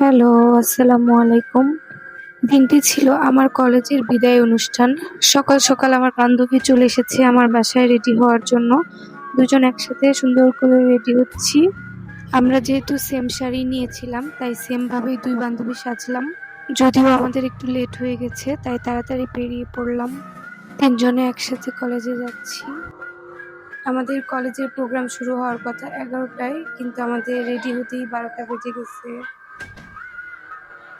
Hello, আসসালামু আলাইকুম। দিনটি ছিল আমার কলেজের বিদায় অনুষ্ঠান। সকাল সকাল আমার বান্ধবী চলে এসেছে আমার বাসায় রেডি হওয়ার জন্য। দুজন একসাথে সুন্দর করে রেডি হচ্ছি। আমরা যেহেতু সেম শাড়ি নিয়েছিলাম, তাই সেম ভাবেই দুই বান্ধবী সাজলাম। যদিও আমাদের একটু লেট হয়ে গেছে, তাই তাড়াতাড়ি বেরিয়ে পড়লাম। তিনজনে একসাথে কলেজে যাচ্ছি। আমাদের কলেজের প্রোগ্রাম শুরু হওয়ার কথা এগারোটায়, কিন্তু আমাদের রেডি হতেই বারোটা বেজে গেছে।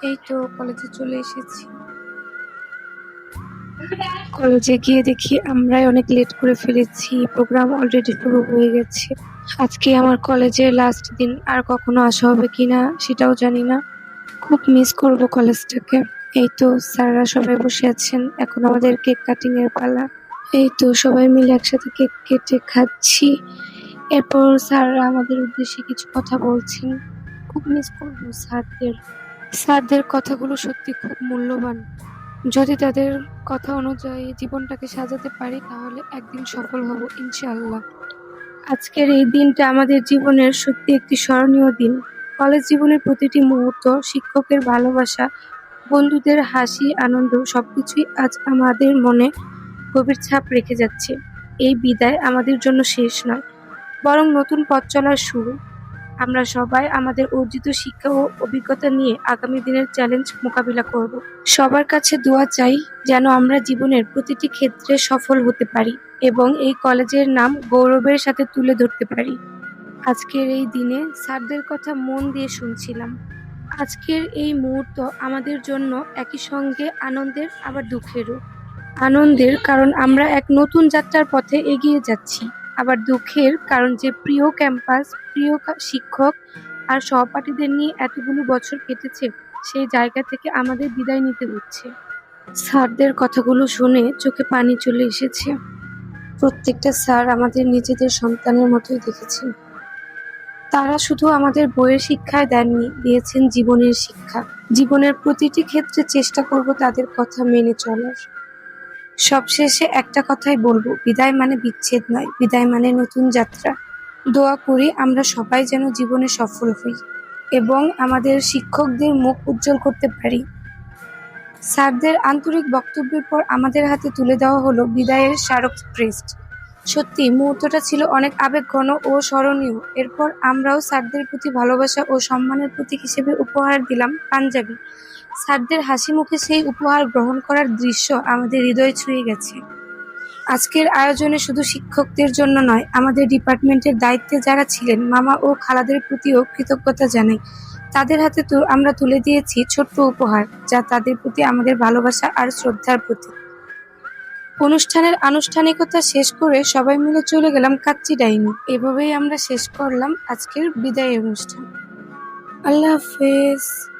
এই তো কলেজে চলে এসেছি। কলেজে গিয়ে দেখি আমরাই অনেক লেট করে ফেলেছি প্রোগ্রাম অলরেডি শুরু হয়ে গেছে। আজকে আমার কলেজের লাস্ট দিন, আর কখনো আসা হবে কিনা সেটাও জানি না। খুব মিস করব কলেজটাকে। এই তো স্যাররা সবাই বসে আছেন, এখন আমাদের কেক কাটিং এর পালা। এই তো সবাই মিলে একসাথে কেক কেটে খাচ্ছি। এরপর স্যাররা আমাদের উদ্দেশ্যে কিছু কথা বলছেন। খুব মিস করব স্যারদের। স্যারদের কথাগুলো সত্যি খুব মূল্যবান। যদি তাদের কথা অনুযায়ী জীবনটাকে সাজাতে পারি, তাহলে একদিন সফল হব, ইনশাআল্লাহ। আজকের এই দিনটা আমাদের জীবনের সত্যি একটি স্মরণীয় দিন। কলেজ জীবনের প্রতিটি মুহূর্ত, শিক্ষকের ভালোবাসা, বন্ধুদের হাসি, আনন্দ, সবকিছুই আজ আমাদের মনে গভীর ছাপ রেখে যাচ্ছে। এই বিদায় আমাদের জন্য শেষ নয়, বরং নতুন পথ চলার শুরু। আমরা সবাই আমাদের অর্জিত শিক্ষা ও অভিজ্ঞতা নিয়ে আগামী দিনের চ্যালেঞ্জ মোকাবিলা করব। সবার কাছে দোয়া চাই যেন আমরা জীবনের প্রতিটি ক্ষেত্রে সফল হতে পারি এবং এই কলেজের নাম গৌরবের সাথে তুলে ধরতে পারি। আজকের এই দিনে স্যারদের কথা মন দিয়ে শুনছিলাম। আজকের এই মুহূর্ত আমাদের জন্য একই সঙ্গে আনন্দের, আবার দুঃখেরও। আনন্দের কারণ আমরা এক নতুন যাত্রার পথে এগিয়ে যাচ্ছি। আবার দুঃখের, কারণ যে প্রিয় ক্যাম্পাস, প্রিয় শিক্ষক আর সহপাঠীদের নিয়ে এতগুলো বছর কেটেছে, সেই জায়গা থেকে আমাদের বিদায় নিতে হচ্ছে। স্যারদের কথাগুলো শুনে চোখে পানি চলে এসেছে। প্রত্যেকটা স্যার আমাদের নিজেদের সন্তানের মতোই দেখেছেন তারা শুধু আমাদের বইয়ের শিক্ষায় দেননি, দিয়েছেন জীবনের শিক্ষা। জীবনের প্রতিটি ক্ষেত্রে চেষ্টা করব তাদের কথা মেনে চলার। সবশেষে একটা কথাই বলব, বিদায় মানে বিচ্ছেদ নয়, বিদায় মানে নতুন যাত্রা। দোয়া করি আমরা সবাই যেন জীবনে সফল হই এবং আমাদের শিক্ষকদের মুখ উজ্জ্বল করতে পারি। স্যারদের আন্তরিক বক্তব্যের পর আমাদের হাতে তুলে দেওয়া হলো বিদায়ের স্মারক ক্রেস্ট সত্যি, মুহূর্তটা ছিল অনেক আবেগঘন ও স্মরণীয়। এরপর আমরাও স্যারদের প্রতি ভালোবাসা ও সম্মানের প্রতীক হিসেবে উপহার দিলাম পাঞ্জাবি। স্যারদের হাসি মুখে সেই উপহার গ্রহণ করার দৃশ্য আমাদের হৃদয় ছুঁয়ে গেছে। আজকের আয়োজনে শুধু শিক্ষকদের জন্য নয়, আমাদের ডিপার্টমেন্টের দায়িত্বে যারা ছিলেন, মামা ও খালাদের প্রতিও কৃতজ্ঞতা জানাই। তাদের হাতে তো আমরা তুলে দিয়েছি ছোট্ট উপহার, যা তাদের প্রতি আমাদের ভালোবাসা আর শ্রদ্ধার প্রতি অনুষ্ঠানের আনুষ্ঠানিকতা শেষ করে সবাই মিলে চলে গেলাম কাচ্চি ডাইনি। এভাবেই আমরা শেষ করলাম আজকের বিদায় অনুষ্ঠান। আল্লাহ হাফেজ।